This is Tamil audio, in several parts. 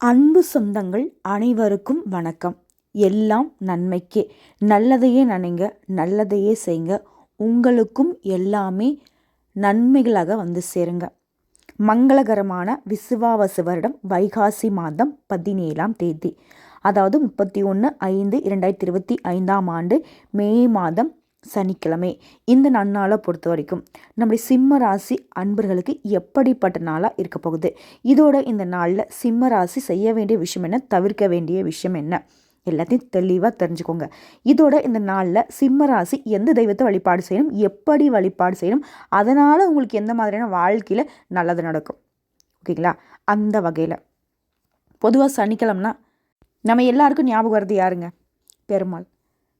அன்பு சொந்தங்கள் அனைவருக்கும் வணக்கம். எல்லாம் நன்மைக்கே. நல்லதையே நினைங்க நல்லதையே செய்யுங்க உங்களுக்கும் எல்லாமே நன்மைகளாக வந்து சேருங்க. மங்களகரமான விசுவாவசு வருடம் வைகாசி மாதம் பதினேழாம் தேதி. அதாவது முப்பத்தி ஒன்று ஐந்து இரண்டாயிரத்தி இருபத்தி ஐந்தாம் ஆண்டு மே மாதம் சனிக்கிழமை. இந்த நன்னாளை பொறுத்த வரைக்கும் நம்முடைய சிம்ம ராசி அன்பர்களுக்கு எப்படிப்பட்ட நாளாக இருக்க போகுது? இதோட இந்த நாளில் சிம்ம ராசி செய்ய வேண்டிய விஷயம் என்ன? தவிர்க்க வேண்டிய விஷயம் என்ன? எல்லாத்தையும் தெளிவாக தெரிஞ்சுக்கோங்க. இதோட இந்த நாளில் சிம்ம ராசி எந்த தெய்வத்தை வழிபாடு செய்யணும்? எப்படி வழிபாடு செய்யணும்? அதனால் உங்களுக்கு எந்த மாதிரியான வாழ்க்கையில் நல்லது நடக்கும்? ஓகேங்களா? அந்த வகையில். பொதுவாக சனிக்கிழமைனா நம்ம எல்லாருக்கும் ஞாபகம் வருது யாருங்க? பெருமாள்.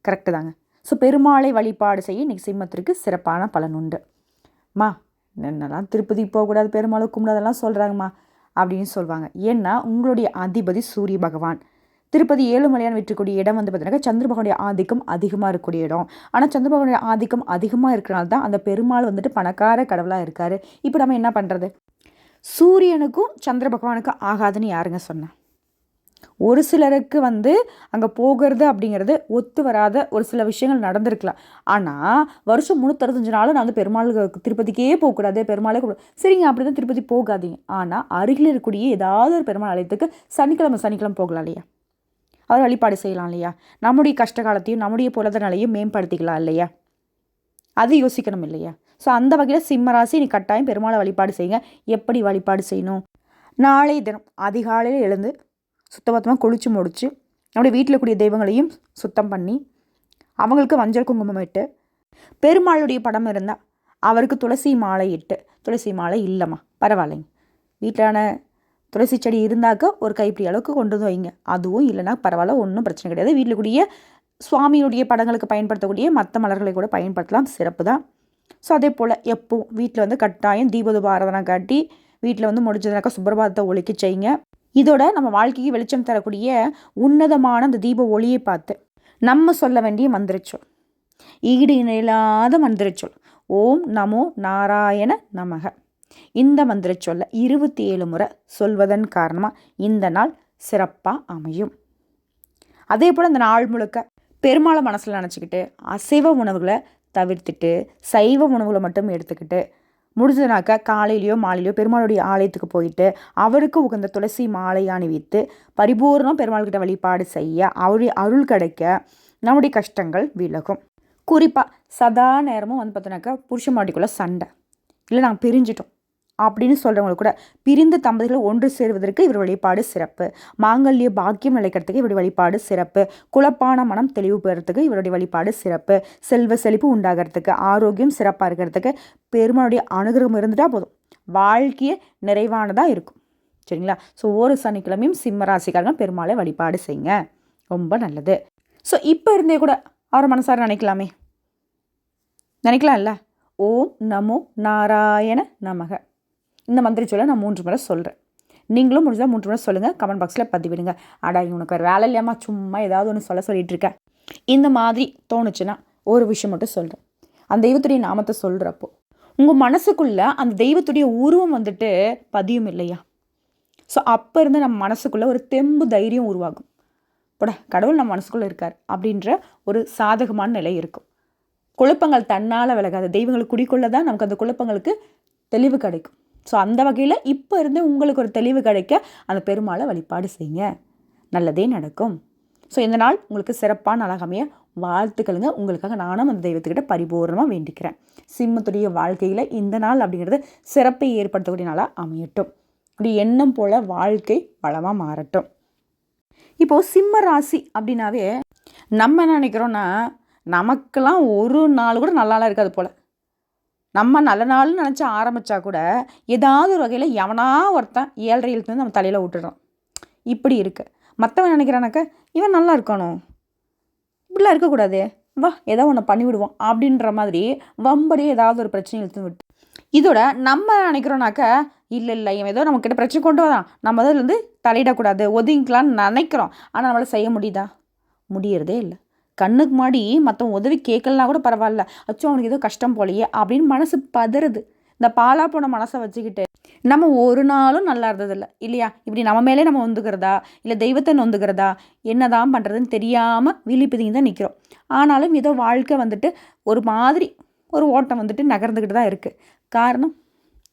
கரெக்டு தாங்க. ஸோ பெருமாளை வழிபாடு செய்ய இன்றைக்கி சிம்மத்திற்கு சிறப்பான பலன் உண்டு. மா என்னெல்லாம் திருப்பதி போகக்கூடாது பெருமாளை கும்பிடாதெல்லாம் சொல்கிறாங்கம்மா அப்படின்னு சொல்லுவாங்க ஏன்னா உங்களுடைய அதிபதி சூரிய பகவான். திருப்பதி ஏழுமலையான் விற்றக்கூடிய இடம் வந்து பார்த்தீங்கன்னா சந்திரபகனுடைய ஆதிக்கம் அதிகமாக இருக்கக்கூடிய இடம். ஆனால் சந்திரபகனுடைய ஆதிக்கம் அதிகமாக இருக்கிறனால தான் அந்த பெருமாள் வந்துட்டு பணக்கார கடவுளாக இருக்கார். இப்போ நம்ம என்ன பண்ணுறது சூரியனுக்கும் சந்திர பகவானுக்கும் ஆகாதுன்னு யாருங்க சொன்னேன் ஒரு சிலருக்கு வந்து அங்கே போகிறது அப்படிங்கிறது ஒத்து வராத ஒரு சில விஷயங்கள் நடந்திருக்கலாம். ஆனால் வருஷம் முந்நூற்றஞ்சு நாளும் நான் வந்து பெருமாள் திருப்பதிக்கே போகக்கூடாது பெருமாளே கூட சரிங்க அப்படி தான் திருப்பதி போகாதீங்க. ஆனால் அருகில் இருக்கக்கூடிய ஏதாவது ஒரு பெருமாள் ஆலயத்துக்கு சனிக்கிழமை சனிக்கிழமை போகலாம் இல்லையா? அவர் வழிபாடு செய்யலாம் இல்லையா? நம்முடைய கஷ்ட காலத்தையும் நம்முடைய பொருளாதார நிலையும் மேம்படுத்திக்கலாம் இல்லையா? அது யோசிக்கணும் இல்லையா? ஸோ அந்த வகையில் சிம்மராசி நீ கட்டாயம் பெருமாளை வழிபாடு செய்யுங்க. எப்படி வழிபாடு செய்யணும்? நாளை தினம் அதிகாலையில் எழுந்து சுத்தபத்தமாக குளித்து முடித்து நம்முடைய வீட்டில் கூடிய தெய்வங்களையும் சுத்தம் பண்ணி அவங்களுக்கு மஞ்சள் குங்குமம் இட்டு பெருமாளுடைய படம் இருந்தால் அவருக்கு துளசி மாலை இட்டு துளசி மாலை இல்லைம்மா பரவாயில்லைங்க. வீட்டிலான துளசி செடி இருந்தாக்க ஒரு கைப்பிடி அளவுக்கு கொண்டு வந்து வைங்க. அதுவும் இல்லைனா பரவாயில்ல ஒன்றும் பிரச்சனை கிடையாது. வீட்டில் கூடிய சுவாமியுடைய படங்களுக்கு பயன்படுத்தக்கூடிய மற்ற மலர்களை கூட பயன்படுத்தலாம். சிறப்பு தான். ஸோ அதே போல் எப்பவும் வீட்டில் வந்து கட்டாயம் தீபதூப ஆராதனை காட்டி வீட்டில் வந்து முடிஞ்சதுனாக்கா சுப்பிரபாதத்தை ஒழிக்க செய்யுங்க. இதோட நம்ம வாழ்க்கைக்கு வெளிச்சம் தரக்கூடிய உன்னதமான அந்த தீப ஒளியை பார்த்து நம்ம சொல்ல வேண்டிய மந்திரச்சொல். ஈடு இணையில்லாத மந்திரச்சொல். ஓம் நமோ நாராயண நமக. இந்த மந்திரச்சொல்லை இருபத்தி ஏழு முறை சொல்வதன் காரணமாக இந்த நாள் சிறப்பாக அமையும். அதே போல் இந்த நாள் முழுக்க பெருமாளை மனசில் நினச்சிக்கிட்டு அசைவ உணவுகளை தவிர்த்துட்டு சைவ உணவுகளை மட்டும் எடுத்துக்கிட்டு முடிஞ்சதுனாக்கா காலையிலையோ மாலையிலையோ பெருமாளுடைய ஆலயத்துக்கு போயிட்டு அவருக்கு உகந்த துளசி மாலை அணிவித்து பரிபூர்ணம் பெருமாள்கிட்ட வழிபாடு செய்ய அவருடைய அருள் கிடைக்க நம்முடைய கஷ்டங்கள் விலகும். குறிப்பாக சதா நேரமும் வந்து பார்த்தோன்னாக்கா புருஷ மாட்டிக்குள்ளே சண்டை. இல்லை நாங்கள் பிரிஞ்சிட்டோம். அப்படின்னு சொல்கிறவங்க கூட பிரிந்த தம்பதிகளை ஒன்று சேருவதற்கு இவர் வழிபாடு சிறப்பு. மாங்கல்ய பாக்கியம் நிலைக்கிறதுக்கு இவருடைய வழிபாடு சிறப்பு. குழப்பான மனம் தெளிவு பெறத்துக்கு இவருடைய வழிபாடு சிறப்பு. செல்வ செழிப்பு உண்டாகிறதுக்கு ஆரோக்கியம் சிறப்பாக இருக்கிறதுக்கு பெருமானுடைய அனுகிரகம் இருந்துட்டால் போதும். வாழ்க்கையை நிறைவானதாக இருக்கும். சரிங்களா? ஸோ ஒரு சனிக்கிழமையும் சிம்ம ராசிக்காரங்க பெருமாளை வழிபாடு செய்யுங்க. ரொம்ப நல்லது. ஸோ இப்போ இருந்தே கூட அவர் மனசார நினைக்கலாமே. நினைக்கலாம்ல? ஓம் நமோ நாராயண நமக. இந்த மந்திரி சொல்ல நான் மூன்று முறை சொல்கிறேன் நீங்களும் முடிஞ்சால் மூன்று முறை சொல்லுங்கள் கமெண்ட் பாக்ஸில் பதிவிடுங்க. அடா இவனுக்கு வேறு வேலை இல்லையாம்மா. சும்மா ஏதாவது ஒன்று சொல்ல சொல்லிகிட்டு இருக்கேன் இந்த மாதிரி தோணுச்சுன்னா ஒரு விஷயம் மட்டும் சொல்கிறேன் அந்த தெய்வத்துடைய நாமத்தை சொல்கிறப்போ உங்கள் மனசுக்குள்ளே அந்த தெய்வத்துடைய உருவம் வந்துட்டு பதியும் இல்லையா? ஸோ அப்போ இருந்து நம்ம மனசுக்குள்ளே ஒரு தெம்பு தைரியம் உருவாகும். போட கடவுள் நம்ம மனசுக்குள்ளே இருக்கார் அப்படின்ற ஒரு சாதகமான நிலை இருக்கும். குழப்பங்கள் தன்னால் விலகாது. தெய்வங்கள் குடிக்கொள்ள தான் நமக்கு அந்த குழப்பங்களுக்கு தெளிவு கிடைக்கும். ஸோ அந்த வகையில் இப்போ இருந்து உங்களுக்கு ஒரு தெளிவு கிடைக்க அந்த பெருமாளை வழிபாடு செய்யுங்க. நல்லதே நடக்கும். ஸோ இந்த நாள் உங்களுக்கு சிறப்பான அழகமைய வாழ்த்துக்களுங்க. உங்களுக்காக நானும் அந்த தெய்வத்துக்கிட்ட பரிபூர்ணமாக வேண்டிக்கிறேன். சிம்மத்துடைய வாழ்க்கையில் இந்த நாள் அப்படிங்கிறது சிறப்பை ஏற்படுத்தக்கூடிய நாளாக அமையட்டும். அப்படி எண்ணம் போல் வாழ்க்கை வளமாக மாறட்டும். இப்போது சிம்ம ராசி அப்படின்னாவே நம்ம என்ன நினைக்கிறோன்னா நமக்கெல்லாம் ஒரு நாள் கூட நல்லாலாம் இருக்காது போல். நம்ம நல்ல நாள்னு நினச்சி ஆரம்பித்தா கூட ஏதாவது ஒரு வகையில் எவனா ஒருத்தன் ஏழரை இழுத்து நம்ம தலையில் விட்டுடுறோம் இப்படி இருக்குது மற்றவன் நினைக்கிறானாக்க இவன் நல்லா இருக்கணும் இப்படிலாம் இருக்கக்கூடாது. வா ஏதோ ஒன்று பண்ணிவிடுவோம் அப்படின்ற மாதிரி வம்படியே ஏதாவது ஒரு பிரச்சனை இழுத்து விட்டு. இதோட நம்ம நினைக்கிறோனாக்க இல்லை இல்லை இவன் ஏதோ நம்மக்கிட்ட பிரச்சனை கொண்டு வரான். நம்ம அதில் வந்து தலையிடக்கூடாது. ஒதுங்கிக்கலான்னு நினைக்கிறோம். ஆனால் நம்மளால் செய்ய முடியுதா? முடியறதே இல்லை. கண்ணுக்கு மாடி மற்றவங்க உதவி கேட்கலனா கூட பரவாயில்ல. அச்சோ அவனுக்கு ஏதோ கஷ்டம் போலையே அப்படின்னு மனசு பதறுது. இந்த பாலா போன மனசை வச்சுக்கிட்டு நம்ம ஒரு நாளும் நல்லா இருந்ததில்ல இல்லையா? இப்படி நம்ம மேலே நம்ம ஒந்துக்கிறதா இல்லை தெய்வத்தை நொந்துக்கிறதா? என்னதான் பண்ணுறதுன்னு தெரியாமல் விழிப்புதிங்க தான் நிற்கிறோம் ஆனாலும் ஏதோ வாழ்க்கை வந்துட்டு ஒரு மாதிரி ஒரு ஓட்டம் வந்துட்டு நகர்ந்துக்கிட்டு தான் இருக்குது காரணம்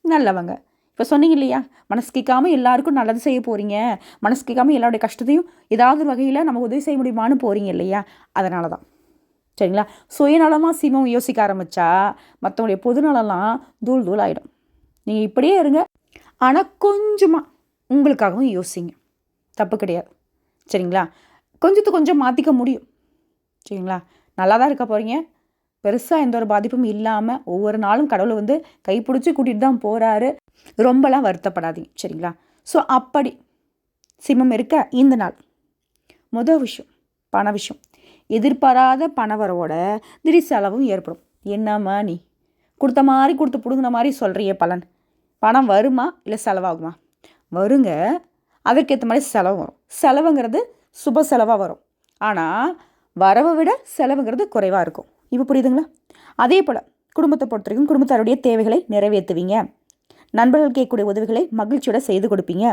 நல்லவங்க. இப்போ சொன்னீங்க இல்லையா மனசு கேட்காம எல்லாருக்கும் நல்லது செய்ய போகிறீங்க மனசு கேட்காம எல்லாருடைய கஷ்டத்தையும் ஏதாவது ஒரு வகையில் நம்ம உதவி செய்ய முடியுமான்னு போகிறீங்க இல்லையா? அதனால தான் சரிங்களா? சுயநலமாக சிமம் யோசிக்க ஆரம்பித்தா மற்றவங்களுடைய பொதுநலம்லாம் தூள் தூள் ஆகிடும் நீங்கள் இப்படியே இருங்க. ஆனால் கொஞ்சமாக உங்களுக்காகவும் யோசிங்க. தப்பு கிடையாது. சரிங்களா? கொஞ்சத்து கொஞ்சம் மாற்றிக்க முடியும். சரிங்களா? நல்லா தான் இருக்க போகிறீங்க பெருசாக எந்த ஒரு பாதிப்பும் இல்லாமல் ஒவ்வொரு நாளும் கடவுளை வந்து கைப்பிடிச்சி கூட்டிகிட்டு தான் போகிறாரு ரொம்பலாம் வருத்தப்படாதீங்க சரிங்களா? ஸோ அப்படி சிம்மம் இருக்க இந்த நாள் முதல் விஷயம் பண விஷயம். எதிர்பாராத பணவரவோட திடீர் செலவும் ஏற்படும். என்னம்மா நீ கொடுத்த மாதிரி கொடுத்து பிடுங்கின மாதிரி சொல்கிறிய பலன். பணம் வருமா இல்லை செலவாகுமா? வருங்க அதற்கேற்ற மாதிரி செலவு வரும். செலவுங்கிறது சுப செலவாக வரும். ஆனால் வரவை விட செலவுங்கிறது குறைவாக இருக்கும். இப்போ புரியுதுங்களா? அதே போல் குடும்பத்தை பொறுத்த வரைக்கும் குடும்பத்தாருடைய தேவைகளை நிறைவேற்றுவீங்க. நண்பர்கள் கேட்கக்கூடிய உதவிகளை மகிழ்ச்சியோட செய்து கொடுப்பீங்க.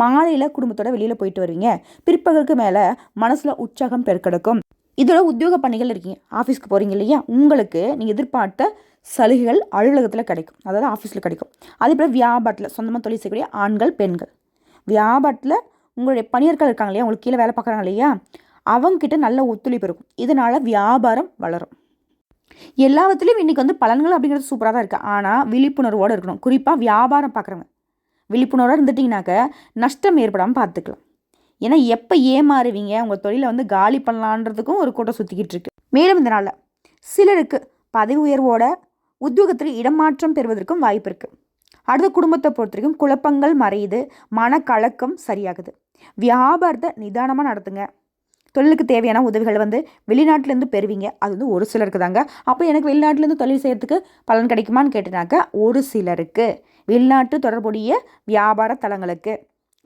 மாலையில் குடும்பத்தோட வெளியில் போயிட்டு வருவீங்க. பிற்பகலுக்கு மேலே மனசில் உற்சாகம் பெருக்கெடுக்கும் இதோட உத்தியோக பணிகள் இருக்கீங்க. ஆஃபீஸ்க்கு போகிறீங்க இல்லையா? உங்களுக்கு நீங்கள் எதிர்பார்த்த சலுகைகள் அலுவலகத்தில் கிடைக்கும். அதாவது ஆஃபீஸில் கிடைக்கும். அதே போல் வியாபாரத்தில் சொந்தமாக தொழில் செய்யக்கூடிய ஆண்கள் பெண்கள். வியாபாரத்தில் உங்களுடைய பணியர்கள் இருக்காங்க இல்லையா? உங்களுக்கு கீழே வேலை பார்க்குறாங்க இல்லையா? அவங்கக்கிட்ட நல்ல ஒத்துழைப்பு இருக்கும். இதனால் வியாபாரம் வளரும். எல்லாத்துலேயும் இன்றைக்கி வந்து பலன்கள் அப்படிங்கிறது சூப்பராக தான் இருக்குது ஆனால் விழிப்புணர்வோடு இருக்கணும். குறிப்பாக வியாபாரம் பார்க்குறவங்க. விழிப்புணர்வோடு இருந்துட்டிங்கனாக்க நஷ்டம் ஏற்படாமல் பார்த்துக்கலாம். ஏன்னா எப்போ ஏமாறுவீங்க? உங்கள் தொழிலை வந்து காலி பண்ணலான்றதுக்கும் ஒரு கூட்டம் சுற்றிக்கிட்டு இருக்கு. மேலும் இந்த நாளில் சிலருக்கு பதவி உயர்வோட உத்தியோகத்தில் இடமாற்றம் பெறுவதற்கும் வாய்ப்பு இருக்குது அடுத்த குடும்பத்தை பொறுத்த வரைக்கும் குழப்பங்கள் மறையுது. மனக்கலக்கம் சரியாகுது. வியாபாரத்தை நிதானமாக நடத்துங்க. தொழிலுக்கு தேவையான உதவிகள் வந்து வெளிநாட்டிலேருந்து பெறுவீங்க. அது வந்து ஒரு சிலருக்கு தாங்க. அப்போ எனக்கு வெளிநாட்டிலேருந்து தொழில் செய்கிறதுக்கு பலன் கிடைக்குமான்னு கேட்டினாக்கா ஒரு சிலருக்கு. வெளிநாட்டு தொடர்புடைய வியாபார தலங்களுக்கு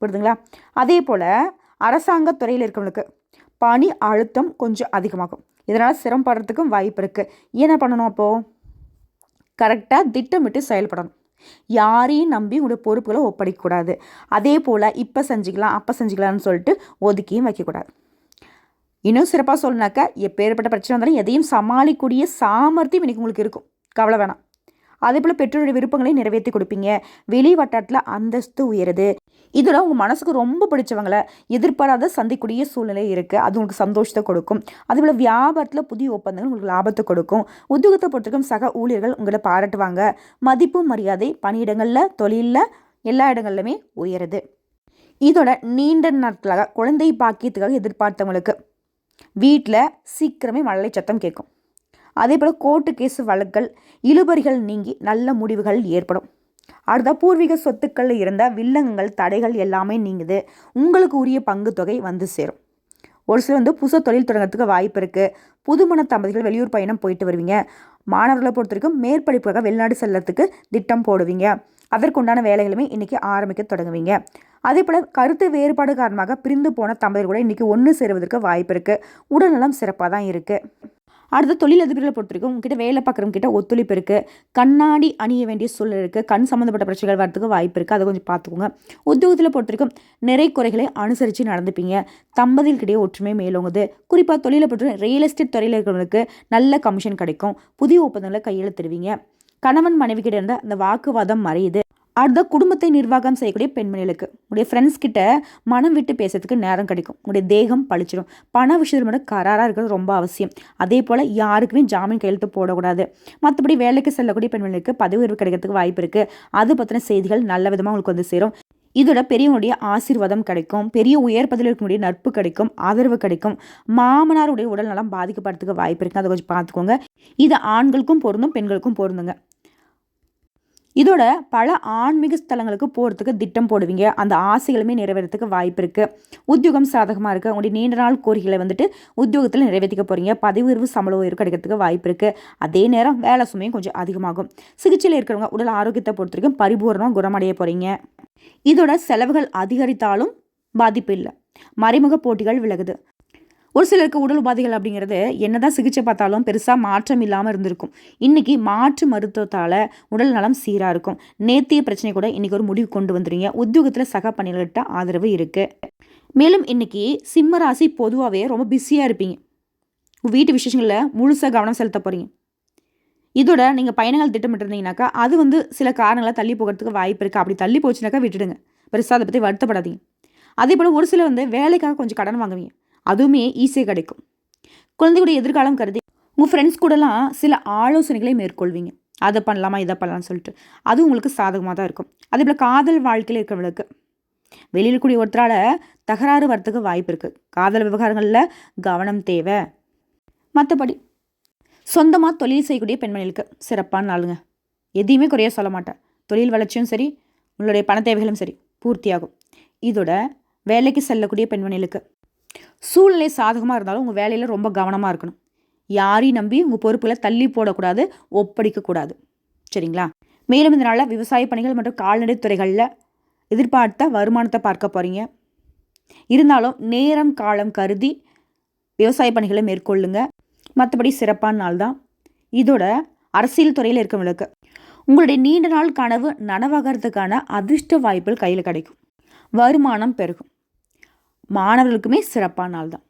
புரியுதுங்களா? அதே போல் அரசாங்க துறையில் இருக்கிறவங்களுக்கு பணி அழுத்தம் கொஞ்சம் அதிகமாகும். இதனால் சிரமப்படுறதுக்கும் வாய்ப்பு இருக்குது என்ன பண்ணணும் அப்போது கரெக்டாக திட்டமிட்டு செயல்படணும். யாரையும் நம்பி உங்களுடைய பொறுப்புகளை ஒப்படைக்கக்கூடாது. அதே போல் இப்போ செஞ்சுக்கலாம் அப்போ செஞ்சுக்கலாம்னு சொல்லிட்டு ஒதுக்கியும் வைக்கக்கூடாது. இன்னும் சிறப்பாக சொல்லணாக்கா எப்பேற்பட்ட பிரச்சனை வந்தாலும் எதையும் சமாளிக்கூடிய சாமர்த்தியம் இன்றைக்கி உங்களுக்கு இருக்கும். கவலை வேணாம். அதே போல் பெற்றோருடைய விருப்பங்களை நிறைவேற்றி கொடுப்பீங்க. வெளி வட்டாரத்தில் அந்தஸ்து உயருது. இதோட உங்கள் மனசுக்கு ரொம்ப பிடிச்சவங்களை எதிர்பாராத சந்திக்கூடிய சூழ்நிலை இருக்குது அது உங்களுக்கு சந்தோஷத்தை கொடுக்கும். அதேபோல் வியாபாரத்தில் புதிய ஒப்பந்தங்கள் உங்களுக்கு லாபத்தை கொடுக்கும். உத்தியோகத்தை பொறுத்திருக்கும் சக ஊழியர்கள் உங்களை பாராட்டுவாங்க. மதிப்பு மரியாதை பணியிடங்களில் தொழிலில் எல்லா இடங்கள்லையுமே உயருது. இதோட நீண்ட நாட்களாக குழந்தை பாக்கியத்துக்காக எதிர்பார்த்தவங்களுக்கு வீட்டில் சீக்கிரமே மழலை சத்தம் கேட்கும். அதே போல் கோர்ட்டு கேஸு வழக்குகள் இழுபறிகள் நீங்கி நல்ல முடிவுகள் ஏற்படும். அடுத்த பூர்வீக சொத்துக்களில் இருந்த வில்லங்கங்கள் தடைகள் எல்லாமே நீங்குது. உங்களுக்கு உரிய பங்கு தொகை வந்து சேரும். ஒரு சிலர் வந்து புதுசாக தொழில் தொடங்கிறதுக்கு வாய்ப்பு இருக்குது புதுமண தம்பதிகள் வெளியூர் பயணம் போயிட்டு வருவீங்க. மாணவர்களை பொறுத்த வரைக்கும் மேற்படிப்புக்காக வெளிநாடு செல்லறதுக்கு திட்டம் போடுவீங்க. அதற்குண்டான வேலைகளுமே இன்றைக்கி ஆரம்பிக்க தொடங்குவீங்க. அதே போல் கருத்து வேறுபாடு காரணமாக பிரிந்து போன தம்பதிகள் கூட இன்றைக்கி ஒன்று சேருவதற்கு வாய்ப்பு இருக்குது உடல்நலம் சிறப்பாக தான் இருக்குது அடுத்த தொழிலதிபர்களை பொறுத்த வரைக்கும் உங்ககிட்ட வேலை பார்க்குறவங்கிட்ட ஒத்துழைப்பு இருக்குது கண்ணாடி அணிய வேண்டிய சூழல் இருக்குது கண் சம்மந்தப்பட்ட பிரச்சனைகள் வரதுக்கு வாய்ப்பு இருக்குது அதை கொஞ்சம் பார்த்துக்கோங்க. உத்தியோகத்தில் பொறுத்த வரைக்கும் நிறை குறைகளை அனுசரித்து நடந்துப்பீங்க. தம்பதிகளுக்கிடையே ஒற்றுமை மேலோங்குது. குறிப்பாக தொழிலை பொறுத்த ரியல் எஸ்டேட் துறையில் இருக்கிறவங்களுக்கு நல்ல கமிஷன் கிடைக்கும். புதிய ஒப்பந்தங்களை கையெழுத்திடுவீங்க. கணவன் மனைவி இருந்த அந்த வாக்குவாதம் மறையுது. அடுத்த குடும்பத்தை நிர்வாகம் செய்யக்கூடிய பெண்மணிகளுக்கு உடைய ஃப்ரெண்ட்ஸ் கிட்ட மனம் விட்டு பேசுறதுக்கு நேரம் கிடைக்கும். உடைய தேகம் பழிச்சிடும் பண விஷயத்தில் மட்டும் கராராக இருக்கிறது ரொம்ப அவசியம். அதே போல் யாருக்குமே ஜாமீன் கையெழுத்து போடக்கூடாது. மற்றபடி வேலைக்கு செல்லக்கூடிய பெண்மணிகளுக்கு பதவி உயர்வு கிடைக்கிறதுக்கு வாய்ப்பு இருக்குது அது பற்றின செய்திகள் நல்ல விதமாக உங்களுக்கு வந்து சேரும். இதோட பெரியவங்களுடைய ஆசீர்வாதம் கிடைக்கும். பெரிய உயர் பதவியில் இருக்கக்கூடிய நட்பு கிடைக்கும் ஆதரவு கிடைக்கும். மாமனாருடைய உடல் நலம் பாதிக்கப்படுறதுக்கு வாய்ப்பு இருக்குது அதை கொஞ்சம் பார்த்துக்கோங்க. இது ஆண்களுக்கும் பொருந்தும் பெண்களுக்கும் பொருந்துங்க. இதோட பல ஆன்மீக ஸ்தலங்களுக்கு போகிறதுக்கு திட்டம் போடுவீங்க. அந்த ஆசைகளுமே நிறைவேறதுக்கு வாய்ப்பு இருக்குது உத்தியோகம் சாதகமாக இருக்குது உங்களுடைய நீண்ட நாள் கோரிக்கைகளை வந்துட்டு உத்தியோகத்தில் நிறைவேற்றிக்க போகிறீங்க பதிவு உயர்வு சம்பள உயர்வு கிடைக்கிறதுக்கு வாய்ப்பு இருக்குது அதே நேரம் வேலை சுமையும் கொஞ்சம் அதிகமாகும். சிகிச்சையில் இருக்கிறவங்க உடல் ஆரோக்கியத்தை பொறுத்த வரைக்கும் பரிபூர்ணம் குணமடைய போகிறீங்க இதோட செலவுகள் அதிகரித்தாலும் பாதிப்பு இல்லை. மறைமுக போட்டிகள் விலகுது. ஒரு சிலருக்கு உடல் உபாதைகள் அப்படிங்கிறது என்னதான் சிகிச்சை பார்த்தாலும் பெருசாக மாற்றம் இல்லாமல் இருந்திருக்கும். இன்றைக்கி மாற்று மருத்துவத்தால் உடல் நலம் சீராக இருக்கும். நேத்திய பிரச்சனை கூட இன்றைக்கி ஒரு முடிவு கொண்டு வந்துடுங்க உத்தியோகத்தில் சக பணிகள்கிட்ட ஆதரவு இருக்குது மேலும் இன்றைக்கி சிம்ம ராசி பொதுவாகவே ரொம்ப பிஸியாக இருப்பீங்க. வீட்டு விசேஷங்களில் முழுசாக கவனம் செலுத்த போகிறீங்க இதோட நீங்கள் பயணங்கள் திட்டமிட்டிருந்தீங்கனாக்கா அது வந்து சில காரணங்களை தள்ளி போகிறதுக்கு வாய்ப்பு இருக்குது அப்படி தள்ளி போச்சுனாக்கா விட்டுடுங்க. பெருசாக அதை பற்றி வருத்தப்படாதீங்க. அதே போல் ஒரு சிலர் வந்து வேலைக்காக கொஞ்சம் கடன் வாங்குவீங்க. அதுவுமே ஈஸியாக கிடைக்கும். குழந்தைகளுடைய எதிர்காலம் கருதி உங்கள் ஃப்ரெண்ட்ஸ் கூடலாம் சில ஆலோசனைகளை மேற்கொள்வீங்க. அதை பண்ணலாமா இதை பண்ணலாம்னு சொல்லிட்டு. அது உங்களுக்கு சாதகமாக தான் இருக்கும். அதே போல் காதல் வாழ்க்கையில் இருக்கிறவங்களுக்கு வெளியில் கூடிய ஒருத்தரால் தகராறு வரத்துக்கு வாய்ப்பு இருக்குது காதல் விவகாரங்களில் கவனம் தேவை. மற்றபடி சொந்தமாக தொழில் செய்யக்கூடிய பெண்மணிகளுக்கு சிறப்பான நாளுங்க. எதையுமே குறைய சொல்ல மாட்டேன். தொழில் வளர்ச்சியும் சரி உங்களுடைய பண தேவைகளும் சரி பூர்த்தியாகும். இதோட வேலைக்கு செல்லக்கூடிய பெண்மணிகளுக்கு சூழ்நிலை சாதகமாக இருந்தாலும் உங்கள் வேலையில் ரொம்ப கவனமாக இருக்கணும். யாரையும் நம்பி உங்கள் பொறுப்பில் தள்ளி போடக்கூடாது ஒப்படைக்கக்கூடாது. சரிங்களா? மேலும் இந்த நாளில் விவசாய பணிகள் மற்றும் கால்நடை துறைகளில் எதிர்பார்த்த வருமானத்தை பார்க்க போகிறீங்க இருந்தாலும் நேரம் காலம் கருதி விவசாய பணிகளை மேற்கொள்ளுங்க. மற்றபடி சிறப்பான நாள் தான். இதோட அரசியல் துறையில் இருக்கவங்களுக்கு உங்களுடைய நீண்ட நாள் கனவு நனவாகிறதுக்கான அதிர்ஷ்ட வாய்ப்புகள் கையில் கிடைக்கும். வருமானம் பெருகும். மாணவர்களுக்குமே சிறப்பான நாள் தான்.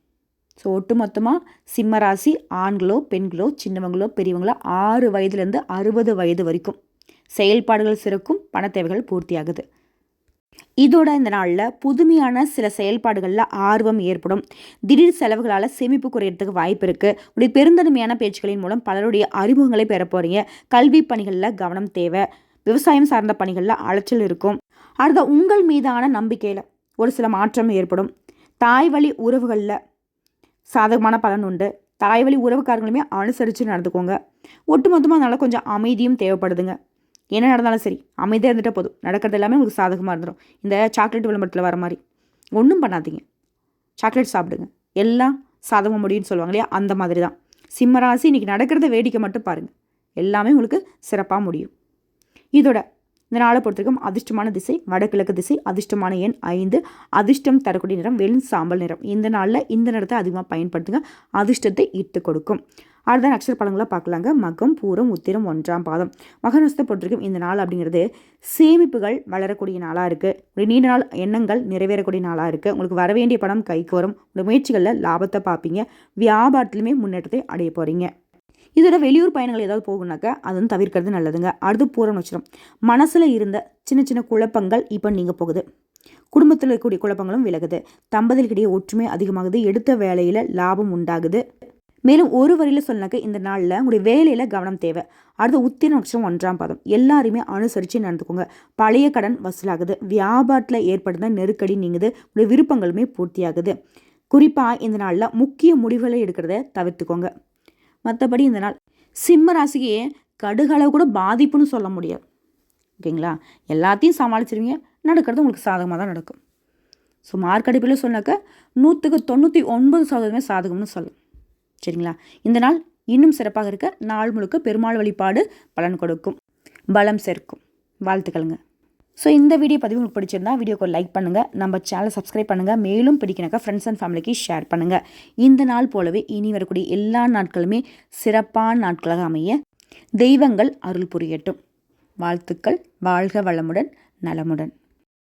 ஸோ ஒட்டு மொத்தமாக சிம்ம ராசி ஆண்களோ பெண்களோ சின்னவங்களோ பெரியவங்களோ ஆறு வயதுலேருந்து அறுபது வயது வரைக்கும் செயல்பாடுகள் சிறக்கும் பண தேவைகள் பூர்த்தியாகுது. இதோட இந்த நாளில் புதுமையான சில செயல்பாடுகளில் ஆர்வம் ஏற்படும். திடீர் செலவுகளால் சேமிப்பு குறையிறதுக்கு வாய்ப்பு இருக்குது உடைய பெருந்தன்மையான பேச்சுக்களின் மூலம் பலருடைய அறிமுகங்களை பெற போகிறீங்க கல்வி பணிகளில் கவனம் தேவை. விவசாயம் சார்ந்த பணிகளில் அலைச்சல் இருக்கும். அடுத்த உங்கள் மீதான நம்பிக்கையில் ஒரு சில மாற்றம் ஏற்படும். தாய் வழி உறவுகளில் சாதகமான பலன் உண்டு. தாய் வழி உறவுக்காரங்களுமே அனுசரித்து நடந்துக்கோங்க. ஒட்டுமொத்தமாக அதனால் கொஞ்சம் அமைதியும் தேவைப்படுதுங்க. என்ன நடந்தாலும் சரி அமைதியாக இருந்துட்டால் போதும். நடக்கிறது எல்லாமே உங்களுக்கு சாதகமாக இருந்துடும் இந்த சாக்லேட் விளம்பரத்தில் வர மாதிரி. ஒன்றும் பண்ணாதீங்க. சாக்லேட் சாப்பிடுங்க. எல்லாம் சாதகமாக முடியும்னு சொல்லுவாங்க இல்லையா? அந்த மாதிரி தான். சிம்மராசி இன்றைக்கி நடக்கிறத வேடிக்கை மட்டும் பாருங்கள் எல்லாமே உங்களுக்கு சிறப்பாக முடியும். இதோட இந்த நாளை பொறுத்தவரைக்கும் அதிர்ஷ்டமான திசை வடகிழக்கு திசை அதிர்ஷ்டமான எண் ஐந்து. அதிர்ஷ்டம் தரக்கூடிய நிறம் வெளும் சாம்பல் நிறம். இந்த நாளில் இந்த நிறத்தை அதிகமாக பயன்படுத்துங்க. அதிர்ஷ்டத்தை இட்டு கொடுக்கும். அடுத்த நட்சத்திர பழங்களை பார்க்கலாங்க. மகம் பூரம் உத்திரம் ஒன்றாம் பாதம். மகநஸ்தை பொறுத்திருக்கும் இந்த நாள் அப்படிங்கிறது சேமிப்புகள் வளரக்கூடிய நாளாக இருக்குது ஒரு நீண்ட நாள் எண்ணங்கள் நிறைவேறக்கூடிய நாளாக இருக்குது உங்களுக்கு வர வேண்டிய பணம் கைக்கு வரும். உங்கள் முயற்சிகளில் லாபத்தை பார்ப்பீங்க. வியாபாரத்துலையுமே முன்னேற்றத்தை அடைய போகிறீங்க இதோட வெளியூர் பயணங்கள் ஏதாவது போகணுனாக்கா அது வந்து தவிர்க்கிறது நல்லதுங்க. அடுத்து பூரம் நட்சத்திரம். மனசில் இருந்த சின்ன சின்ன குழப்பங்கள் இப்போ நீங்கள் போகுது. குடும்பத்தில் இருக்கக்கூடிய குழப்பங்களும் விலகுது. தம்பதிகளுக்கிடையே ஒற்றுமை அதிகமாகுது. எடுத்த வேலையில் லாபம் உண்டாகுது. மேலும் ஒரு வரியில் சொன்னாக்க இந்த நாளில் உங்களுடைய வேலையில் கவனம் தேவை. அடுத்த உத்திர நட்சத்திரம் ஒன்றாம் பாதம். எல்லாருமே அனுசரித்து நடந்துக்கோங்க. பழைய கடன் வசூலாகுது. வியாபாரத்தில் ஏற்படுத்த நெருக்கடி நீங்குது. உங்களுடைய விருப்பங்களுமே பூர்த்தியாகுது. குறிப்பாக இந்த நாளில் முக்கிய முடிவுகளை எடுக்கிறத தவிர்த்துக்கோங்க. மற்றபடி இந்த நாள் சிம்ம ராசிக்கு கடுகளவு கூட பாதிப்புன்னு சொல்ல முடியாது. ஓகேங்களா? எல்லாத்தையும் சமாளிச்சிருவீங்க. நடக்கிறது உங்களுக்கு சாதகமாக தான் நடக்கும். ஸோ மார்க் அடிப்பில் சொன்னாக்க நூற்றுக்கு தொண்ணூற்றி ஒன்பது சதவீதமே சாதகம்னு சொல்லும். சரிங்களா? இந்த நாள் இன்னும் சிறப்பாக இருக்க நாள் முழுக்க பெருமாள் வழிபாடு பலன் கொடுக்கும். பலம் சேர்க்கும். வாழ்த்துக்களுங்க. ஸோ இந்த வீடியோ பதிவு உங்களுக்கு பிடிச்சிருந்தா வீடியோக்கு லைக் பண்ணுங்கள் நம்ம சேனலை சப்ஸ்கிரைப் பண்ணுங்கள் மேலும் பிடிக்கணக்கா ஃப்ரெண்ட்ஸ் அண்ட் ஃபேமிலிக்கு ஷேர் பண்ணுங்கள் இந்த நாள் போலவே இனி வரக்கூடிய எல்லா நாட்களுமே சிறப்பான நாட்களாக அமைய தெய்வங்கள் அருள் புரியட்டும். வாழ்த்துக்கள். வாழ்க வளமுடன் நலமுடன்.